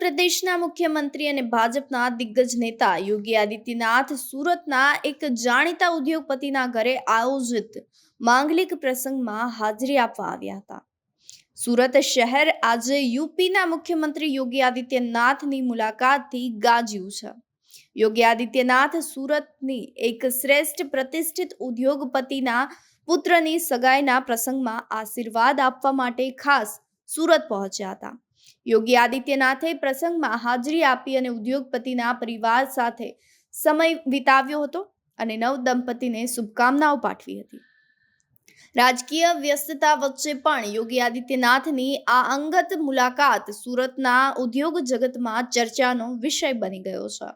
પ્રદેશના મુખ્યમંત્રી અને ભાજપના દિગ્ગજ નેતા યોગી આદિત્યનાથ સુરતના એક જાણીતા ઉદ્યોગપતિના ઘરે આયોજિત માંગલિક પ્રસંગમાં હાજરી આપવા આવ્યા હતા. સુરત શહેર આજે યુપીના મુખ્યમંત્રી યોગી આદિત્યનાથની મુલાકાતથી ગાજ્યું છે. યોગી આદિત્યનાથ સુરતની એક શ્રેષ્ઠ પ્રતિષ્ઠિત ઉદ્યોગપતિના પુત્રની સગાઈના પ્રસંગમાં આશીર્વાદ આપવા માટે ખાસ સુરત પહોંચ્યા હતા. યોગી આદિત્યનાથે પ્રસંગમાં હાજરી આપી અને ઉદ્યોગપતિના પરિવાર સાથે સમય વિતાવ્યો હતો અને નવ દંપતીને શુભકામનાઓ પાઠવી હતી. રાજકીય વ્યસ્તતા વચ્ચે પણ યોગી આદિત્યનાથની આ અંગત મુલાકાત સુરતના ઉદ્યોગ જગતમાં ચર્ચાનો વિષય બની ગયો છે.